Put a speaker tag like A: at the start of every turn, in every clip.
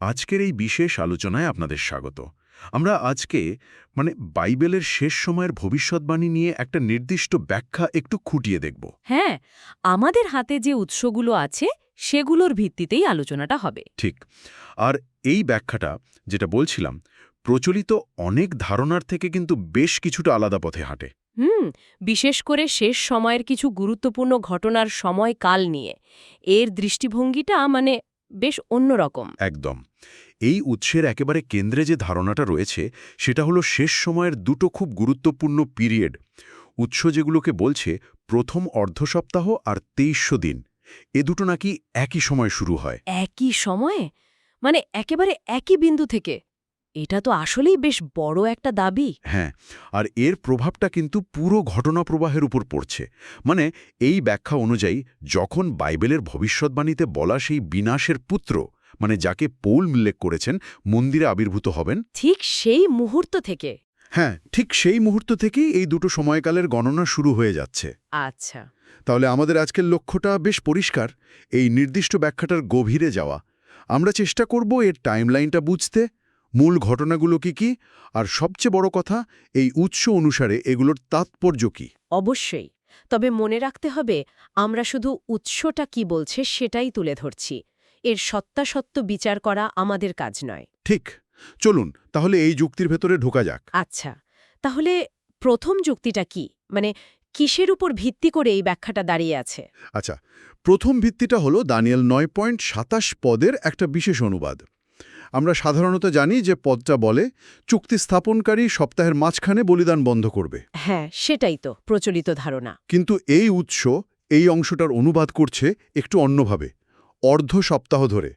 A: আজকের এই বিশেষ আলোচনায় আপনাদের স্বাগত। আমরা আজকে মানে বাইবেলের শেষ সময়ের ভবিষ্যৎবাণী নিয়ে একটা নির্দিষ্ট ব্যাখ্যা একটু খুঁটিয়ে দেখব।
B: হ্যাঁ আমাদের হাতে যে উৎসগুলো আছে সেগুলোর ভিত্তিতেই আলোচনাটা হবে।
A: ঠিক। আর এই ব্যাখ্যাটা যেটা বলছিলাম প্রচলিত অনেক ধারণার থেকে কিন্তু বেশ কিছুটা আলাদা পথে হাঁটে।
B: হুম বিশেষ করে শেষ সময়ের কিছু গুরুত্বপূর্ণ ঘটনার সময়কাল নিয়ে। এর দৃষ্টিভঙ্গিটা মানে বেশ অন্যরকম
A: একদম। এই উৎসের একেবারে কেন্দ্রে যে ধারণাটা রয়েছে সেটা হলো শেষ সময়ের দুটো খুব গুরুত্বপূর্ণ পিরিয়ড। উৎস যেগুলোকে বলছে প্রথম অর্ধ সপ্তাহ আর তেইশশো দিন। এ দুটো নাকি একই সময় শুরু হয়।
B: একই সময়ে? মানে একেবারে একই বিন্দু থেকে? এটা তো আসলেই বেশ বড় একটা দাবি।
A: হ্যাঁ আর এর প্রভাবটা কিন্তু পুরো ঘটনা প্রবাহের উপর পড়ছে। মানে এই ব্যাখ্যা অনুযায়ী যখন বাইবেলের ভবিষ্যৎবাণীতে বলা সেই বিনাশের পুত্র মানে যাকে পৌল উল্লেখ করেছেন মন্দিরে আবির্ভূত হবেন।
B: ঠিক সেই মুহূর্ত থেকে।
A: হ্যাঁ ঠিক সেই মুহূর্ত থেকেই এই দুটো সময়কালের গণনা শুরু হয়ে যাচ্ছে।
B: আচ্ছা।
A: তাহলে আমাদের আজকের লক্ষ্যটা বেশ পরিষ্কার। এই নির্দিষ্ট ব্যাখ্যাটার গভীরে যাওয়া। আমরা চেষ্টা করব এর টাইমলাইনটা বুঝতে। মূল ঘটনাগুলো কি কি? আর সবচেয়ে বড় কথা এই উৎস অনুসারে এগুলোর তাৎপর্য কি?
B: অবশ্যই। তবে মনে রাখতে হবে আমরা শুধু উৎসটা কি বলছে সেটাই তুলে ধরছি। এর সত্যাসত্য বিচার করা আমাদের কাজ নয়।
A: ঠিক। চলুন তাহলে এই যুক্তির ভেতরে ঢোকা যাক।
B: আচ্ছা। তাহলে প্রথম যুক্তিটা কি? মানে কিসের উপর ভিত্তি করে এই ব্যাখ্যাটা দাঁড়িয়ে আছে?
A: আচ্ছা প্রথম ভিত্তিটা হলো দানিয়েল নয় পয়েন্ট সাতাশ পদের একটা বিশেষ অনুবাদ। আমরা সাধারণত জানি যে পদটা বলে চুক্তি স্থাপনকারী সপ্তাহের মাঝখানে বলিদান বন্ধ করবে।
B: হ্যাঁ সেটাই তো প্রচলিত ধারণা।
A: কিন্তু এই উৎস এই অংশটার অনুবাদ করছে একটু অন্যভাবে অর্ধ সপ্তাহ ধরে।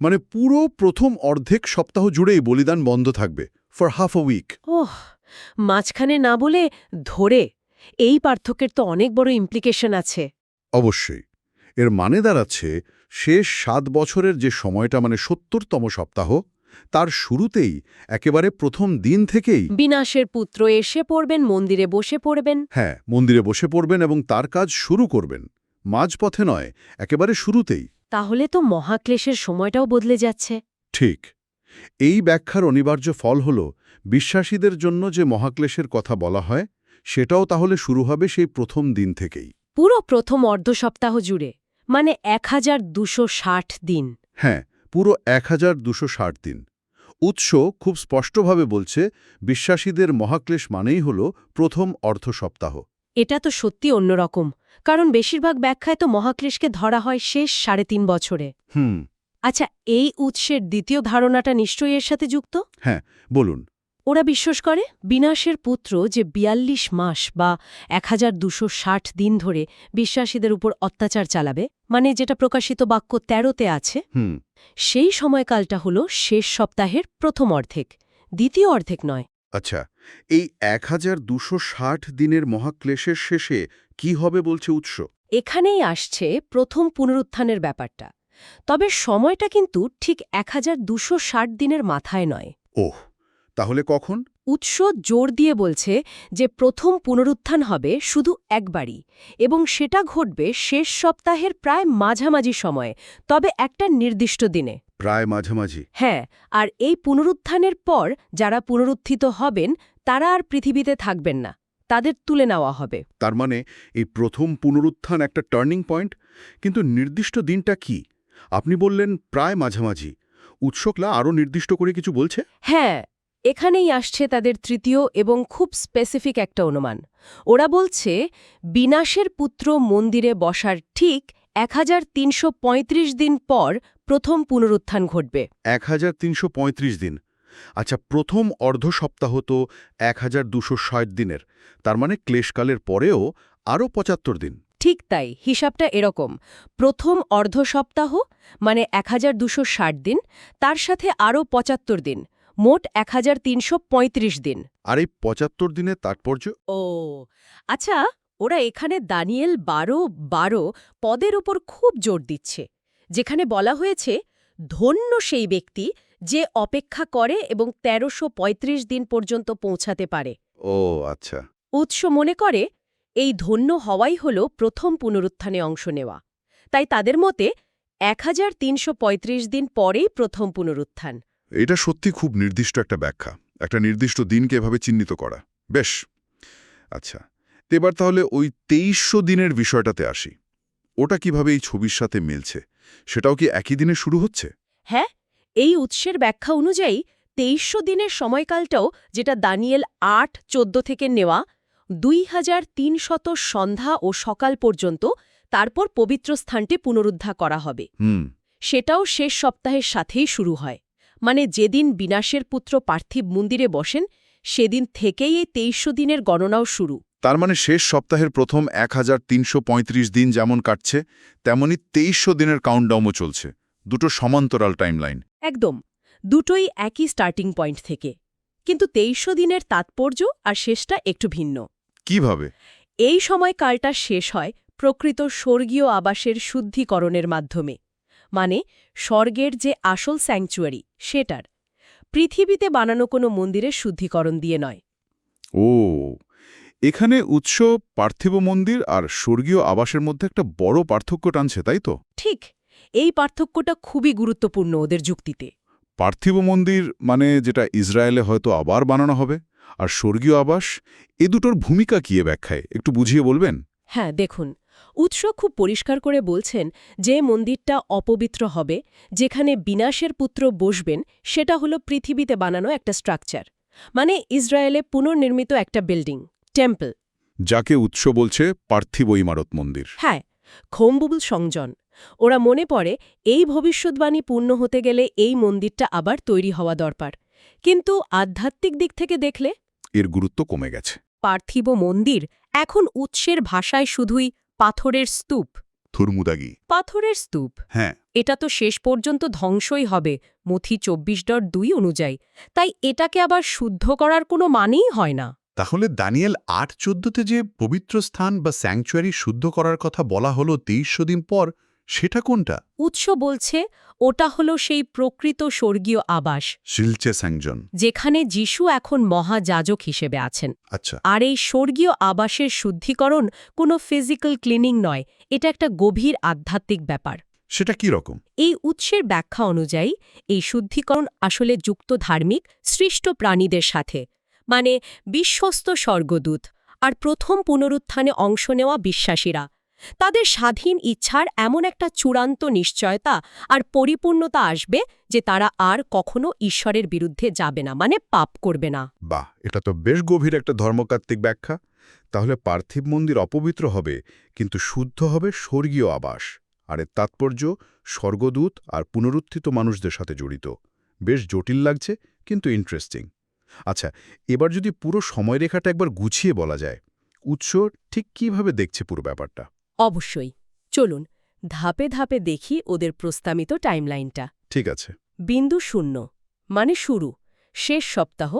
A: মানে পুরো প্রথম অর্ধেক সপ্তাহ জুড়েই বলিদান বন্ধ থাকবে ফর হাফ আ উইক
B: ওহ মাঝখানে না বলে ধরে এই পার্থক্যের তো অনেক বড় ইমপ্লিকেশন আছে।
A: অবশ্যই। এর মানে দাঁড়াচ্ছে শেষ সাত বছরের যে সময়টা মানে সত্তরতম সপ্তাহ তার শুরুতেই একেবারে প্রথম দিন থেকেই
B: বিনাশের পুত্র এসে পড়বেন মন্দিরে বসে পড়বেন।
A: হ্যাঁ মন্দিরে বসে পড়বেন এবং তার কাজ শুরু করবেন। মাঝপথে নয় একেবারে শুরুতেই।
B: তাহলে তো মহাক্লেশের সময়টাও বদলে যাচ্ছে।
A: ঠিক। এই ব্যাখ্যার অনিবার্য ফল হল বিশ্বাসীদের জন্য যে মহাক্লেশের কথা বলা হয় সেটাও তাহলে শুরু হবে সেই প্রথম দিন থেকেই।
B: পুরো প্রথম অর্ধ সপ্তাহ জুড়ে। মানে এক হাজার দুশো ষাট দিন।
A: হ্যাঁ পুরো এক হাজার দুশো ষাট দিন। উৎস খুব স্পষ্টভাবে বলছে বিশ্বাসীদের মহাক্লেশ মানেই হল প্রথম অর্ধ সপ্তাহ
B: এটা তো সত্যি অন্যরকম কারণ বেশিরভাগ ব্যাখ্যায় তো মহাক্লেশকে ধরা হয় শেষ সাড়ে তিন বছরে।
A: হুম।
B: আচ্ছা এই উৎসের দ্বিতীয় ধারণাটা নিশ্চয়ই এর সাথে যুক্ত?
A: হ্যাঁ বলুন।
B: ওরা বিশ্বাস করে বিনাশের পুত্র যে বিয়াল্লিশ মাস বা এক দিন ধরে বিশ্বাসীদের উপর অত্যাচার চালাবে মানে যেটা প্রকাশিত বাক্য তেরোতে আছে
A: হুম।
B: সেই সময়কালটা হল শেষ সপ্তাহের প্রথম অর্ধেক দ্বিতীয় অর্ধেক নয়।
A: আচ্ছা এই এক হাজার দুশো ষাট দিনের মহাক্লেশের শেষে কি হবে বলছে উৎস?
B: এখানেই আসছে প্রথম পুনরুত্থানের ব্যাপারটা তবে সময়টা কিন্তু ঠিক এক দিনের মাথায় নয়।
A: ওহ তাহলে কখন?
B: উৎস জোর দিয়ে বলছে যে প্রথম পুনরুত্থান হবে শুধু একবারই এবং সেটা ঘটবে শেষ সপ্তাহের প্রায় মাঝামাঝি সময়ে তবে একটা নির্দিষ্ট দিনে।
A: প্রায় মাঝামাঝি।
B: হ্যাঁ আর এই পুনরুত্থানের পর যারা পুনরুত্থিত হবেন তারা আর পৃথিবীতে থাকবেন না। তাদের তুলে নেওয়া হবে।
A: তার মানে এই প্রথম পুনরুত্থান একটা টার্নিং পয়েন্ট? কিন্তু নির্দিষ্ট দিনটা কি? আপনি বললেন প্রায় মাঝামাঝি। উৎসকলা আরও নির্দিষ্ট করে কিছু বলছে?
B: হ্যাঁ এখানেই আসছে তাদের তৃতীয় এবং খুব স্পেসিফিক একটা অনুমান। ওরা বলছে বিনাশের পুত্র মন্দিরে বসার ঠিক এক হাজার তিনশো পঁয়ত্রিশ দিন পর প্রথম পুনরুত্থান ঘটবে।
A: এক তিনশো পঁয়ত্রিশ দিন। আচ্ছা প্রথম অর্ধ সপ্তাহ তো এক দিনের। তার মানে ক্লেশকালের পরেও আরও পঁচাত্তর দিন।
B: ঠিক তাই হিসাবটা এরকম। প্রথম অর্ধ সপ্তাহ মানে এক দিন তার সাথে আরও পঁচাত্তর দিন। মোট এক হাজার তিনশো পঁয়ত্রিশ দিন।
A: আর এই পঁচাত্তর দিনের তাৎপর্য?
B: ও আচ্ছা ওরা এখানে দানিয়েল বারো বারো পদের ওপর খুব জোর দিচ্ছে যেখানে বলা হয়েছে ধন্য সেই ব্যক্তি যে অপেক্ষা করে এবং তেরোশো দিন পর্যন্ত পৌঁছাতে পারে।
A: ও আচ্ছা।
B: উৎস মনে করে এই ধন্য হওয়াই হল প্রথম পুনরুত্থানে অংশ নেওয়া। তাই তাদের মতে এক হাজার তিনশো পঁয়ত্রিশ দিন পরেই প্রথম পুনরুত্থান।
A: এটা সত্যি খুব নির্দিষ্ট একটা ব্যাখ্যা। একটা নির্দিষ্ট দিনকে এভাবে চিহ্নিত করা। বেশ। আচ্ছা এবার তাহলে ওই তেইশশো দিনের বিষয়টাতে আসি। ওটা কীভাবে এই ছবির সাথে মিলছে? সেটাও কি একই দিনে শুরু হচ্ছে?
B: হ্যাঁ এই উৎসের ব্যাখ্যা অনুযায়ী তেইশশো দিনের সময়কালটাও যেটা দানিয়েল আট চোদ্দ থেকে নেওয়া দুই হাজার তিনশত সন্ধ্যা ও সকাল পর্যন্ত তারপর পবিত্র স্থানটি পুনরুদ্ধার করা হবে।
A: হুম।
B: সেটাও শেষ সপ্তাহের সাথেই শুরু হয়। মানে যেদিন বিনাশের পুত্র পার্থিব মন্দিরে বসেন সেদিন থেকেই এই তেইশশো দিনের গণনাও শুরু।
A: তার মানে শেষ সপ্তাহের প্রথম এক হাজার তিনশো পঁয়ত্রিশ দিন যেমন কাটছে তেমনি তেইশশো দিনের কাউন্টডাউনও চলছে। দুটো সমান্তরাল টাইমলাইন
B: একদম দুটোই একই স্টার্টিং পয়েন্ট থেকে। কিন্তু তেইশশো দিনের তাৎপর্য আর শেষটা একটু ভিন্ন।
A: কীভাবে?
B: এই সময়কালটা শেষ হয় প্রকৃত স্বর্গীয় আবাসের শুদ্ধিকরণের মাধ্যমে। মানে স্বর্গের যে আসল স্যাংচুয়ারি সেটার। পৃথিবীতে বানানো কোনো মন্দিরের শুদ্ধিকরণ দিয়ে নয়।
A: ও এখানে উৎস পার্থিব মন্দির আর স্বর্গীয় আবাসের মধ্যে একটা বড় পার্থক্য টানছে তাই তো?
B: ঠিক এই পার্থক্যটা খুবই গুরুত্বপূর্ণ ওদের যুক্তিতে।
A: পার্থিব মন্দির মানে যেটা ইসরায়েলে হয়তো আবার বানানো হবে আর স্বর্গীয় আবাস এ দুটোর ভূমিকা কি ব্যাখ্যায়? একটু বুঝিয়ে বলবেন?
B: হ্যাঁ দেখুন উৎস খুব পরিষ্কার করে বলছেন যে মন্দিরটা অপবিত্র হবে যেখানে বিনাশের পুত্র বসবেন সেটা হলো পৃথিবীতে বানানো একটা স্ট্রাকচার। মানে ইসরায়েলে পুনর্নির্মিত একটা বিল্ডিং টেম্পল।
A: যাকে উৎস বলছে পার্থিব ইমারত মন্দির।
B: হ্যাঁ খোমবুবুল সংজন। ওরা মনে পড়ে এই ভবিষ্যৎবাণী পূর্ণ হতে গেলে এই মন্দিরটা আবার তৈরি হওয়া দরকার। কিন্তু আধ্যাত্মিক দিক থেকে দেখলে?
A: এর গুরুত্ব কমে গেছে।
B: পার্থিব মন্দির এখন উৎসের ভাষায় শুধুই পাথরের স্তূপ।
A: থুরমুদাগি।
B: পাথরের স্তূপ।
A: হ্যাঁ।
B: এটা তো শেষ পর্যন্ত ধ্বংসই হবে মথি চব্বিশ ডট দুই অনুযায়ী। তাই এটাকে আবার শুদ্ধ করার কোনো মানেই হয় না।
C: তাহলে দানিয়েল আট চোদ্দতে যে পবিত্র স্থান বা স্যাংচুয়ারি শুদ্ধ করার কথা বলা হলো তেইশশো দিন পর সেটা কোনটা?
B: উৎস বলছে ওটা হলো সেই প্রকৃত স্বর্গীয় আবাস।
A: শিলচে স্যাংজন।
B: যেখানে যিশু এখন মহাযাজক হিসেবে আছেন।
C: আচ্ছা।
B: আর এই স্বর্গীয় আবাসের শুদ্ধিকরণ কোনো ফিজিক্যাল ক্লিনিং নয় এটা একটা গভীর আধ্যাত্মিক ব্যাপার।
C: সেটা কি রকম?
B: এই উৎসের ব্যাখ্যা অনুযায়ী এই শুদ্ধিকরণ আসলে যুক্ত ধার্মিক সৃষ্ট প্রাণীদের সাথে। মানে বিশ্বস্ত স্বর্গদূত আর প্রথম পুনরুত্থানে অংশ নেওয়া বিশ্বাসীরা। তাদের স্বাধীন ইচ্ছার এমন একটা চূড়ান্ত নিশ্চয়তা আর পরিপূর্ণতা আসবে যে তারা আর কখনো ঈশ্বরের বিরুদ্ধে যাবে না মানে পাপ করবে না।
A: বাহ, এটা তো বেশ গভীর একটা ধর্মকাত্তিক ব্যাখ্যা। তাহলে পার্থিব মন্দির অপবিত্র হবে, কিন্তু শুদ্ধ হবে স্বর্গীয় আবাস। আর এর তাৎপর্য, স্বর্গদূত আর পুনরুত্থিত মানুষদের সাথে জড়িত। বেশ জটিল লাগছে, কিন্তু ইন্টারেস্টিং আচ্ছা এবার যদি পুরো সময়রেখাটা একবার গুছিয়ে বলা যায়, উৎস ঠিক কীভাবে দেখছে পুরো ব্যাপারটা?
B: অবশ্যই। চলুন ধাপে ধাপে দেখি ওদের প্রস্তাবিত টাইমলাইনটা।
A: ঠিক আছে।
B: বিন্দু শূন্য মানে শুরু শেষ সপ্তাহ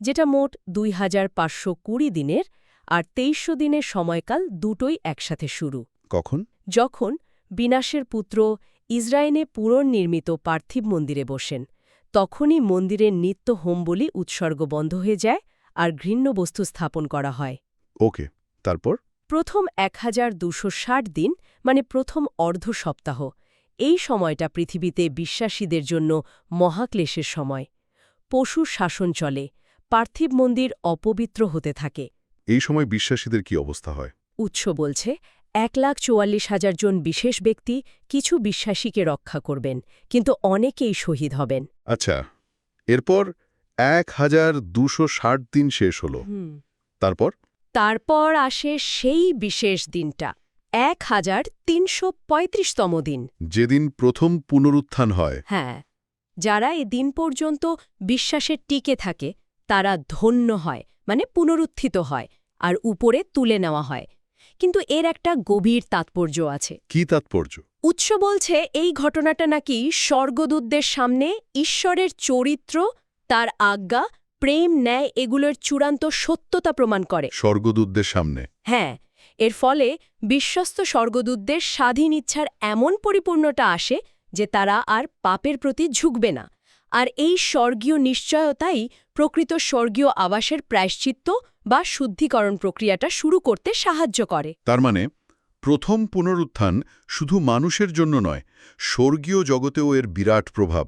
B: যেটা মোট দুই হাজার পাঁচশো কুড়ি দিনের আর তেইশশো দিনের সময়কাল দুটোই একসাথে শুরু।
A: কখন?
B: যখন বিনাশের পুত্র ইসরায়েলে পুনর্নির্মিত পার্থিব মন্দিরে বসেন তখনই মন্দিরের নিত্য হোম বলি উৎসর্গ বন্ধ হয়ে যায় আর ঘৃণ্য বস্তু স্থাপন করা হয়।
A: ওকে তারপর?
B: প্রথম এক হাজার দুশো ষাট দিন মানে প্রথম অর্ধ সপ্তাহ। এই সময়টা পৃথিবীতে বিশ্বাসীদের জন্য মহাক্লেশের সময়। পশু শাসন চলে পার্থিব মন্দির অপবিত্র হতে থাকে।
A: এই সময় বিশ্বাসীদের কি অবস্থা হয়?
B: উৎস বলছে এক লাখ চুয়াল্লিশ হাজার জন বিশেষ ব্যক্তি কিছু বিশ্বাসীকে রক্ষা করবেন কিন্তু অনেকেই শহীদ হবেন।
A: আচ্ছা এরপর এক হাজার দুশো ষাট দিন শেষ হলো। তারপর?
B: তারপর আসে সেই বিশেষ দিনটা এক হাজার তিনশো পঁয়ত্রিশতম দিন।
A: যেদিন প্রথম পুনরুত্থান হয়।
B: হ্যাঁ যারা এ দিন পর্যন্ত বিশ্বাসে টিকে থাকে তারা ধন্য হয় মানে পুনরুত্থিত হয় আর উপরে তুলে নেওয়া হয়। কিন্তু এর একটা গভীর তাৎপর্য আছে।
A: কি তাৎপর্য?
B: উৎস বলছে এই ঘটনাটা নাকি স্বর্গদূতদের সামনে ঈশ্বরের চরিত্র তার আজ্ঞা প্রেম ন্যায় এগুলোর চূড়ান্ত সত্যতা প্রমাণ করে।
A: স্বর্গদূতদের সামনে।
B: হ্যাঁ এর ফলে বিশ্বস্ত স্বর্গদূতদের স্বাধীন ইচ্ছার এমন পরিপূর্ণতা আসে যে তারা আর পাপের প্রতি ঝুঁকবে না। আর এই স্বর্গীয় নিশ্চয়তাই প্রকৃত স্বর্গীয় আবাসের প্রায়শ্চিত্ত বা শুদ্ধিকরণ প্রক্রিয়াটা শুরু করতে সাহায্য করে।
A: তার মানে প্রথম পুনরুত্থান শুধু মানুষের জন্য নয় স্বর্গীয় জগতেও এর বিরাট প্রভাব।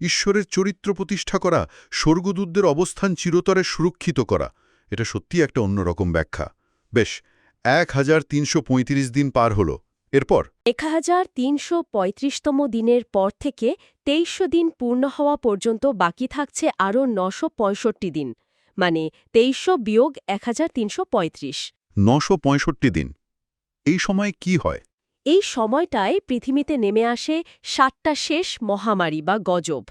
A: ঈশ্বরের চরিত্র প্রতিষ্ঠা করা স্বর্গদূতদের অবস্থান চিরতরে সুরক্ষিত করা। এটা সত্যি একটা অন্যরকম ব্যাখ্যা। বেশ এক হাজার তিনশ পঁয়ত্রিশ দিন পার হল। এরপর?
B: এক হাজার তিনশো পঁয়ত্রিশতম দিনের পর থেকে তেইশশো দিন পূর্ণ হওয়া পর্যন্ত বাকি থাকছে আরও নশো পঁয়ষট্টি দিন। মানে তেইশশো বিয়োগ এক হাজার তিনশো পঁয়ত্রিশ।
A: নশো দিন। এই সময় কি হয়?
B: এই সময়টায় পৃথিবীতে নেমে আসে সাতটা শেষ মহামারী বা গজব।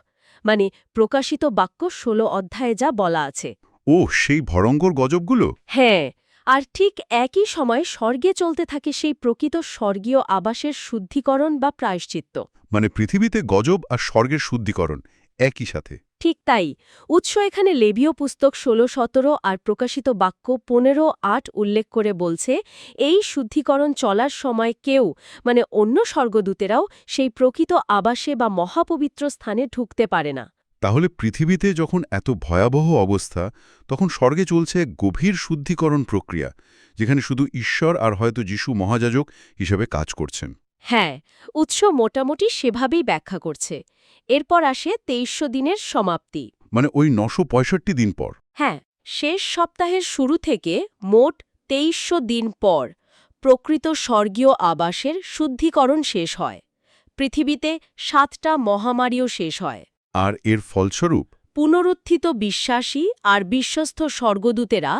B: মানে প্রকাশিত বাক্য ষোলো অধ্যায়ে যা বলা আছে।
A: ও সেই ভয়ঙ্কর গজবগুলো?
B: হ্যাঁ আর ঠিক একই সময় স্বর্গে চলতে থাকে সেই প্রকৃত স্বর্গীয় আবাসের শুদ্ধিকরণ বা প্রায়শ্চিত্ত।
A: মানে পৃথিবীতে গজব আর স্বর্গের শুদ্ধিকরণ একই সাথে।
B: ঠিক তাই। উৎস এখানে লেবীয় পুস্তক ষোলো, সতেরো আর প্রকাশিত বাক্য পনেরো, আট উল্লেখ করে বলছে, এই শুদ্ধিকরণ চলার সময় কেউ মানে অন্য স্বর্গদূতেরাও সেই প্রকৃত আবাসে বা মহাপবিত্র স্থানে ঢুকতে পারে না।
A: তাহলে পৃথিবীতে যখন এত ভয়াবহ অবস্থা, তখন স্বর্গে চলছে গভীর শুদ্ধিকরণ প্রক্রিয়া, যেখানে শুধু ঈশ্বর আর হয়তো যিশু মহাযাজক হিসেবে কাজ করছেন।
B: হ্যাঁ উৎস মোটামুটি সেভাবেই ব্যাখ্যা করছে। এরপর আসে তেইশশো দিনের সমাপ্তি।
A: মানে ওই নশো পঁয়ষট্টি দিন পর?
B: হ্যাঁ শেষ সপ্তাহের শুরু থেকে মোট তেইশশো দিন পর প্রকৃত স্বর্গীয় আবাসের শুদ্ধিকরণ শেষ হয়। পৃথিবীতে সাতটা মহামারীও শেষ হয়।
A: আর এর ফলস্বরূপ?
B: পুনরুত্থিত বিশ্বাসী আর বিশ্বস্ত স্বর্গদূতেরা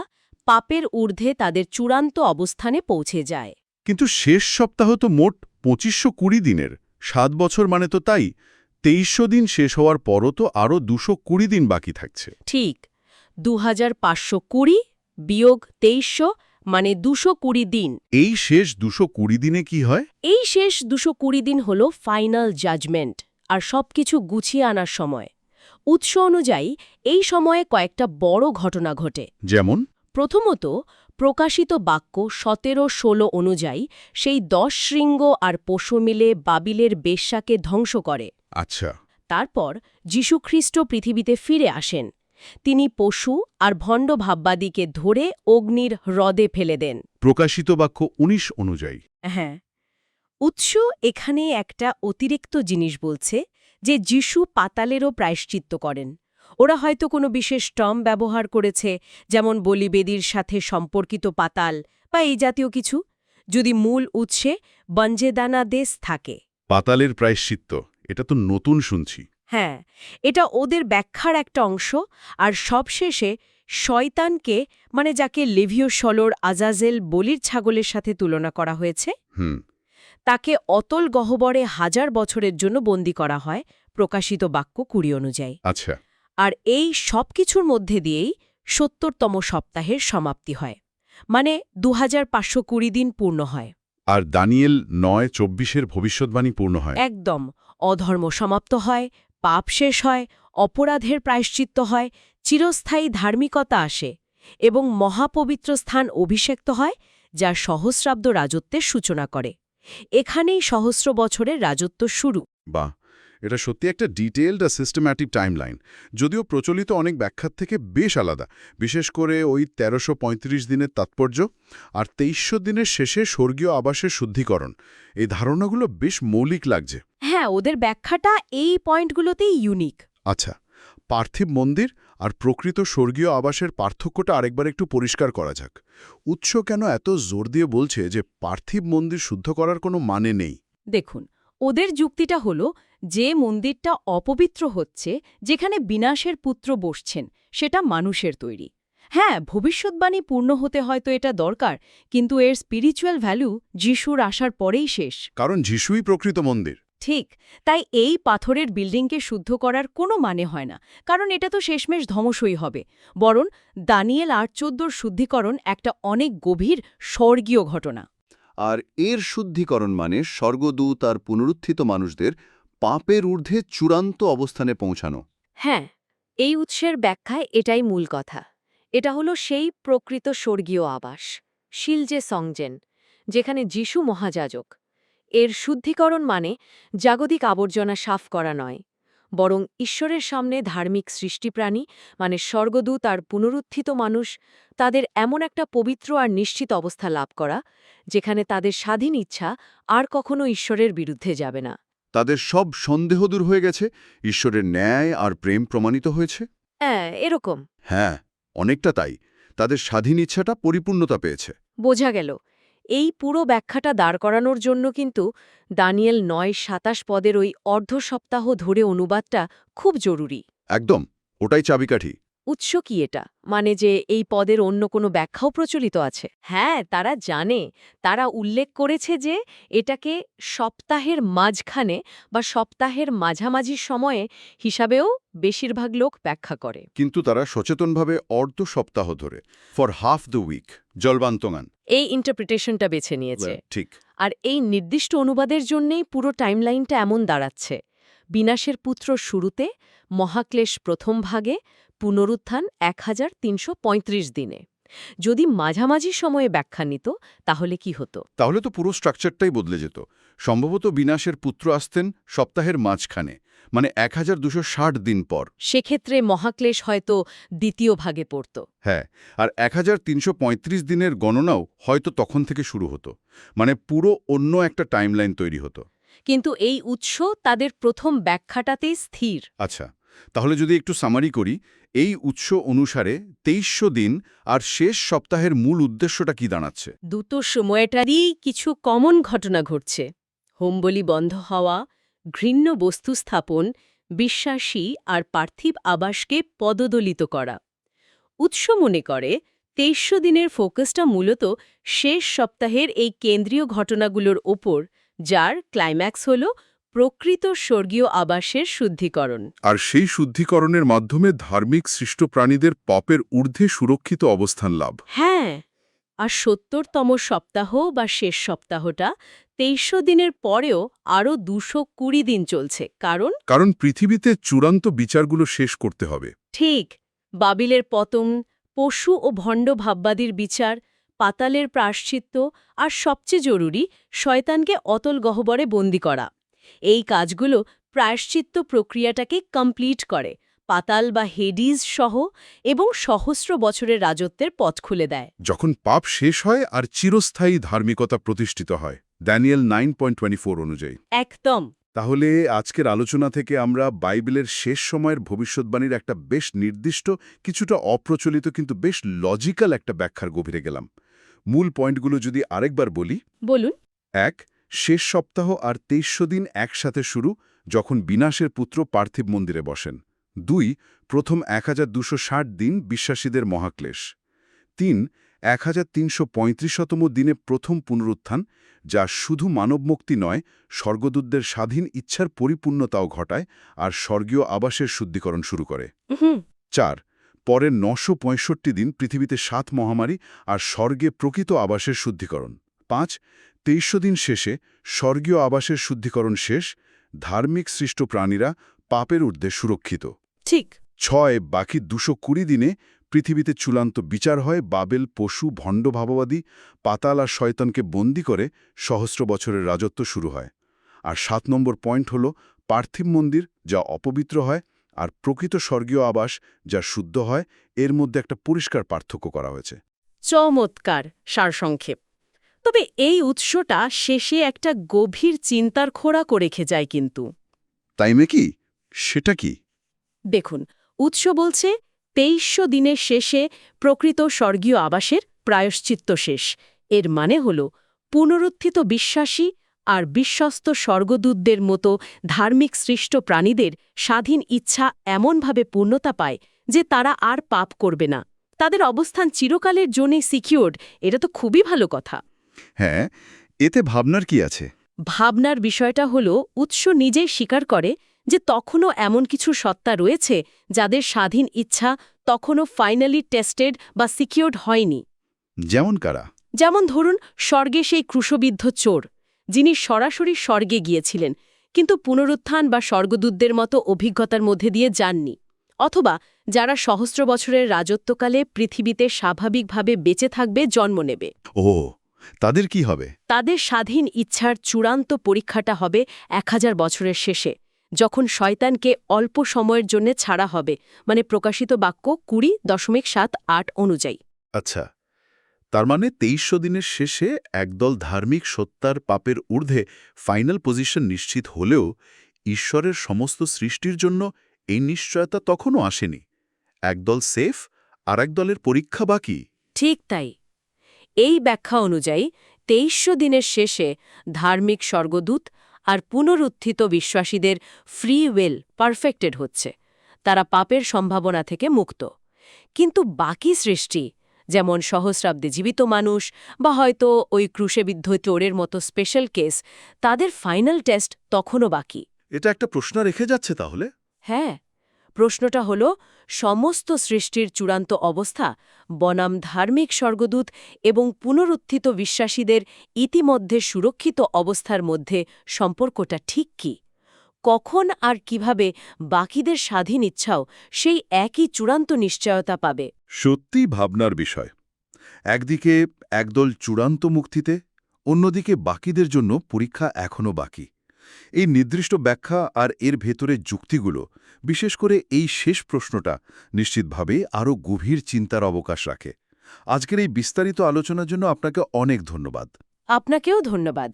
B: পাপের ঊর্ধ্বে তাদের চূড়ান্ত অবস্থানে পৌঁছে যায়।
A: কিন্তু শেষ সপ্তাহ তো মোট পঁচিশশো কুড়ি দিনের সাত বছর মানে তো তাই তেইশশো দিন শেষ হওয়ার পরও তো আরও দুশো কুড়ি দিন বাকি থাকছে।
B: ঠিক দু হাজার পাঁচশো কুড়ি বিয়োগ তেইশশো মানে দুশো কুড়ি দিন।
A: এই শেষ দুশো কুড়ি দিনে কি হয়?
B: এই শেষ দুশো কুড়ি দিন হল ফাইনাল জাজমেন্ট আর সবকিছু গুছিয়ে আনার সময়। উৎস অনুযায়ী এই সময়ে কয়েকটা বড় ঘটনা ঘটে।
A: যেমন?
B: প্রথমত প্রকাশিত বাক্য সতেরো ষোলো অনুযায়ী সেই দশ শৃঙ্গ আর পশু মিলে বাবিলের বেশ্যাকে ধ্বংস করে।
A: আচ্ছা।
B: তারপর যীশুখ্রিস্ট পৃথিবীতে ফিরে আসেন। তিনি পশু আর ভণ্ড ভাববাদীকে ধরে অগ্নির হ্রদে ফেলে দেন।
A: প্রকাশিত বাক্য ১৯ অনুযায়ী।
B: হ্যাঁ। উৎস এখানে একটা অতিরিক্ত জিনিস বলছে যে যিশু পাতালেরও প্রায়শ্চিত্ত করেন। ওরা হয়তো কোনো বিশেষ টর্ম ব্যবহার করেছে যেমন বলিবেদির সাথে সম্পর্কিত পাতাল বা এই জাতীয় কিছু। যদি মূল উৎসে বঞ্জেদানা দেশ থাকে।
A: পাতালের প্রায়শ্চিত্ত এটা তো নতুন শুনছি।
B: হ্যাঁ এটা ওদের ব্যাখ্যার একটা অংশ আর সবশেষে শয়তানকে মানে যাকে লেভিও সলোর আজাজেল বলির ছাগলের সাথে তুলনা করা হয়েছে
A: হুম।
B: তাকে অতল গহ্বরে হাজার বছরের জন্য বন্দী করা হয় প্রকাশিত বাক্য কুড়ি অনুযায়ী।
A: আচ্ছা।
B: আর এই সব কিছুর মধ্যে দিয়েই সত্তরতম সপ্তাহের সমাপ্তি হয় মানে দু কুড়ি দিন পূর্ণ হয়।
A: আর দানিয়েল নয় চব্বিশের ভবিষ্যৎবাণী পূর্ণ হয়।
B: একদম অধর্ম সমাপ্ত হয় পাপ শেষ হয় অপরাধের প্রায়শ্চিত্ত হয় চিরস্থায়ী ধার্মিকতা আসে এবং মহাপবিত্র স্থান অভিষেক্ত হয় যা সহস্রাব্দ রাজত্বের সূচনা করে। এখানেই সহস্র বছরের রাজত্ব শুরু।
A: বা এটা সত্যি একটা ডিটেলড আর সিস্টেম্যাটিক টাইমলাইন যদিও প্রচলিত অনেক ব্যাখ্যার থেকে বেশ আলাদা। বিশেষ করে ওই তেরোশো দিনের তাৎপর্য আর তেইশশো দিনের শেষে স্বর্গীয় আবাসের শুদ্ধিকরণ। এই ধারণাগুলো বেশ মৌলিক লাগছে।
B: হ্যাঁ ওদের ব্যাখ্যাটা এই পয়েন্টগুলোতেই ইউনিক
A: আচ্ছা পার্থিব মন্দির আর প্রকৃত স্বর্গীয় আবাসের পার্থক্যটা আরেকবার একটু পরিষ্কার করা যাক। উৎস কেন এত জোর দিয়ে বলছে যে পার্থিব মন্দির শুদ্ধ করার কোনো মানে নেই?
B: দেখুন ওদের যুক্তিটা হল যে মন্দিরটা অপবিত্র হচ্ছে যেখানে বিনাশের পুত্র বসছেন সেটা মানুষের তৈরি। হ্যাঁ ভবিষ্যৎবাণী পূর্ণ হতে হয়তো এটা দরকার কিন্তু এর স্পিরিচুয়াল ভ্যালু যিশুর আসার পরেই শেষ।
A: কারণ যিশুই প্রকৃত মন্দির।
B: ঠিক তাই এই পাথরের বিল্ডিংকে শুদ্ধ করার কোনো মানে হয় না কারণ এটা তো শেষমেশ ধ্বংসই হবে। বরং দানিয়েল আট চোদ্দোর শুদ্ধিকরণ একটা অনেক গভীর স্বর্গীয় ঘটনা।
D: আর এর শুদ্ধিকরণ মানে স্বর্গদূত আর পুনরুত্থিত মানুষদের পাপের ঊর্ধ্বে চূড়ান্ত অবস্থানে পৌঁছানো।
B: হ্যাঁ এই উৎসের ব্যাখ্যায় এটাই মূল কথা। এটা হলো সেই প্রকৃত স্বর্গীয় আবাস, শিলজে সংজেন যেখানে যিশু মহাযাজক। এর শুদ্ধিকরণ মানে জাগতিক আবর্জনা সাফ করা নয় বরং ঈশ্বরের সামনে ধার্মিক সৃষ্টিপ্রাণী মানে স্বর্গদূত আর পুনরুত্থিত মানুষ তাদের এমন একটা পবিত্র আর নিশ্চিত অবস্থা লাভ করা যেখানে তাদের স্বাধীন ইচ্ছা আর কখনো ঈশ্বরের বিরুদ্ধে যাবে না।
D: তাদের সব সন্দেহ দূর হয়ে গেছে ঈশ্বরের ন্যায় আর প্রেম প্রমাণিত হয়েছে?
B: হ্যাঁ এরকম।
D: হ্যাঁ অনেকটা তাই। তাদের স্বাধীন ইচ্ছাটা পরিপূর্ণতা পেয়েছে।
B: বোঝা গেল। এই পুরো ব্যাখ্যাটা দাঁড় করানোর জন্য কিন্তু দানিয়েল নয় সাতাশ পদের ওই অর্ধ সপ্তাহ ধরে অনুবাদটা খুব জরুরি।
D: একদম ওটাই চাবিকাঠি।
B: উৎস কি এটা? মানে যে এই পদের অন্য কোনো ব্যাখ্যাও প্রচলিত আছে? হ্যাঁ তারা জানে। তারা উল্লেখ করেছে যে এটাকে সপ্তাহের মাঝখানে বা সপ্তাহের মাঝামাঝি সময়ে হিসাবেও বেশিরভাগ লোক ব্যাখ্যা করে।
D: কিন্তু তারা সচেতনভাবে অর্ধ সপ্তাহ ধরে ফর হাফ দ্য উইক জলবান্তঙ্গান
B: এই ইন্টারপ্রিটেশনটা বেছে নিয়েছে।
D: ঠিক।
B: আর এই নির্দিষ্ট অনুবাদের জন্যেই পুরো টাইমলাইনটা এমন দাঁড়াচ্ছে। বিনাশের পুত্র শুরুতে মহাক্লেশ প্রথম ভাগে পুনরুত্থান এক হাজার তিনশো পঁয়ত্রিশ দিনে। যদি মাঝামাঝি সময়ে ব্যাখ্যা নিত তাহলে কি হতো?
D: তাহলে তো পুরো স্ট্রাকচারটাই বদলে যেত। সম্ভবত বিনাশের পুত্র আসতেন সপ্তাহের মাঝখানে মানে এক দিন পর।
B: সেক্ষেত্রে মহাক্লেশ হয়তো দ্বিতীয় ভাগে পড়ত।
D: হ্যাঁ আর এক হাজার তিনশ পঁয়ত্রিশ দিনের গণনাও হয়তো তখন থেকে শুরু হতো মানে পুরো অন্য একটা টাইমলাইন তৈরি হতো।
B: কিন্তু এই উৎস তাদের প্রথম ব্যাখ্যাটাতেই স্থির।
D: আচ্ছা। তাহলে যদি একটু সামারি করি, এই উৎস অনুসারে তেইশশো দিন আর শেষ সপ্তাহের মূল উদ্দেশ্যটা কি দাঁড়াচ্ছে?
B: দুটো সময়টারই কিছু কমন ঘটনা ঘটছে। হোমবলি বন্ধ হওয়া, ঘৃণ্য বস্তু স্থাপন বিশ্বাসী আর পার্থিব আবাসকে পদদলিত করা। উৎস মনে করে, তেইশশো দিনের ফোকাসটা মূলত শেষ সপ্তাহের এই কেন্দ্রীয় ঘটনাগুলোর ওপর, যার ক্লাইম্যাক্স হল প্রকৃত স্বর্গীয় আবাসের শুদ্ধিকরণ।
A: আর সেই শুদ্ধিকরণের মাধ্যমে ধার্মিক সৃষ্ট প্রাণীদের পাপের ঊর্ধ্বে সুরক্ষিত অবস্থান লাভ।
B: হ্যাঁ আর সত্তরতম সপ্তাহ বা শেষ সপ্তাহটা তেইশশো দিনের পরেও আরও দুশো কুড়ি দিন চলছে। কারণ?
A: কারণ পৃথিবীতে চূড়ান্ত বিচারগুলো শেষ করতে হবে।
B: ঠিক বাবিলের পতন পশু ও ভণ্ড ভাববাদীর বিচার পাতালের প্রাশ্চিত্য আর সবচেয়ে জরুরি শয়তানকে অতল গহ্বরে বন্দি করা। এই কাজগুলো প্রায়শ্চিত্ত প্রক্রিয়াটাকে কমপ্লিট করে পাতাল বা হেডিজ সহ এবং সহস্র বছরের রাজত্বের পথ খুলে দেয়।
A: যখন পাপ শেষ হয় আর চিরস্থায়ী ধার্মিকতা প্রতিষ্ঠিত হয় ড্যানিয়েল নাইন অনুযায়ী।
B: একদম।
A: তাহলে আজকের আলোচনা থেকে আমরা বাইবেলের শেষ সময়ের ভবিষ্যৎবাণীর একটা বেশ নির্দিষ্ট কিছুটা অপ্রচলিত কিন্তু বেশ লজিক্যাল একটা ব্যাখ্যার গভীরে গেলাম। মূল পয়েন্টগুলো যদি আরেকবার বলি।
B: বলুন।
A: এক শেষ সপ্তাহ আর তেইশশো দিন একসাথে শুরু যখন বিনাশের পুত্র পার্থিব মন্দিরে বসেন। দুই প্রথম এক দিন বিশ্বাসীদের মহাক্লেশ। তিন এক শতম দিনে প্রথম পুনরুত্থান যা শুধু মানবমুক্তি নয় স্বর্গদূতদের স্বাধীন ইচ্ছার পরিপূর্ণতাও ঘটায় আর স্বর্গীয় আবাসের শুদ্ধিকরণ শুরু করে। চার পরের নশো দিন পৃথিবীতে সাত মহামারী আর স্বর্গে প্রকৃত আবাসের শুদ্ধিকরণ। পাঁচ তেইশশো দিন শেষে স্বর্গীয় আবাসের শুদ্ধিকরণ শেষ ধার্মিক সৃষ্ট প্রাণীরা পাপের ঊর্ধ্বে সুরক্ষিত।
B: ঠিক।
A: ছয় বাকি দুশো কুড়ি দিনে পৃথিবীতে চূড়ান্ত বিচার হয় বাবেল পশু ভণ্ড ভাববাদী পাতাল আর শয়তানকে বন্দি করে সহস্র বছরের রাজত্ব শুরু হয়। আর সাত নম্বর পয়েন্ট হল পার্থিব মন্দির যা অপবিত্র হয় আর প্রকৃত স্বর্গীয় আবাস যা শুদ্ধ হয় এর মধ্যে একটা পরিষ্কার পার্থক্য করা হয়েছে।
B: চমৎকার সারসংক্ষেপ। তবে এই উৎসটা শেষে একটা গভীর চিন্তার খোরাকও রেখে যায় কিন্তু।
D: তাই কি সেটা কি?
B: দেখুন উৎস বলছে তেইশশো দিনের শেষে প্রকৃত স্বর্গীয় আবাসের প্রায়শ্চিত্ত শেষ। এর মানে হল পুনরুত্থিত বিশ্বাসী আর বিশ্বস্ত স্বর্গদূতদের মতো ধার্মিক সৃষ্ট প্রাণীদের স্বাধীন ইচ্ছা এমনভাবে পূর্ণতা পায় যে তারা আর পাপ করবে না। তাদের অবস্থান চিরকালের জন্যে সিকিউর্ড এটা তো খুবই ভালো কথা।
D: হ্যাঁ এতে ভাবনার কি আছে?
B: ভাবনার বিষয়টা হল উৎস নিজেই স্বীকার করে যে তখনও এমন কিছু সত্তা রয়েছে যাদের স্বাধীন ইচ্ছা তখনও ফাইনালি টেস্টেড বা সিকিউর্ড হয়নি।
D: যেমন কারা?
B: যেমন ধরুন স্বর্গে সেই ক্রুশবিদ্ধ চোর যিনি সরাসরি স্বর্গে গিয়েছিলেন কিন্তু পুনরুত্থান বা স্বর্গদূতদের মতো অভিজ্ঞতার মধ্যে দিয়ে যাননি অথবা যারা সহস্র বছরের রাজত্বকালে পৃথিবীতে স্বাভাবিকভাবে বেঁচে থাকবে জন্ম নেবে।
D: ও তাদের কি হবে?
B: তাদের স্বাধীন ইচ্ছার চূড়ান্ত পরীক্ষাটা হবে এক হাজার বছরের শেষে যখন শয়তানকে অল্প সময়ের জন্য ছাড়া হবে মানে প্রকাশিত বাক্য কুড়ি দশমিক সাত আট অনুযায়ী।
A: আচ্ছা তার মানে তেইশশো দিনের শেষে একদল ধার্মিক সত্তার পাপের ঊর্ধ্বে ফাইনাল পজিশন নিশ্চিত হলেও ঈশ্বরের সমস্ত সৃষ্টির জন্য এই নিশ্চয়তা তখনও আসেনি। একদল সেফ আর এক দলের পরীক্ষা বাকি।
B: ঠিক তাই। এই ব্যাখ্যা অনুযায়ী তেইশশো দিনের শেষে ধার্মিক স্বর্গদূত আর পুনরুত্থিত বিশ্বাসীদের ফ্রি ওয়েল পারফেক্টেড হচ্ছে। তারা পাপের সম্ভাবনা থেকে মুক্ত। কিন্তু বাকি সৃষ্টি যেমন সহস্রাব্দে জীবিত মানুষ বা হয়তো ওই ক্রুশেবিদ্ধ চোরের মতো স্পেশাল কেস তাদের ফাইনাল টেস্ট তখনও বাকি।
A: এটা একটা প্রশ্ন রেখে যাচ্ছে তাহলে?
B: হ্যাঁ। প্রশ্নটা হল, সমস্ত সৃষ্টির চূড়ান্ত অবস্থা বনাম ধার্মিক স্বর্গদূত এবং পুনরুত্থিত বিশ্বাসীদের ইতিমধ্যে সুরক্ষিত অবস্থার মধ্যে সম্পর্কটা ঠিক কি? কখন আর কীভাবে বাকিদের স্বাধীন ইচ্ছাও সেই একই চূড়ান্ত নিশ্চয়তা পাবে?
A: সত্যি ভাবনার বিষয়। একদিকে একদল চূড়ান্ত মুক্তিতে, অন্যদিকে বাকিদের জন্য পরীক্ষা এখনও বাকি। এই নির্দিষ্ট ব্যাখ্যা আর এর ভেতরে যুক্তিগুলো, বিশেষ করে এই শেষ প্রশ্নটা, নিশ্চিতভাবে আরও গভীর চিন্তার অবকাশ রাখে। আজকের এই বিস্তারিত আলোচনার জন্য আপনাকে অনেক ধন্যবাদ।
B: আপনাকেও ধন্যবাদ।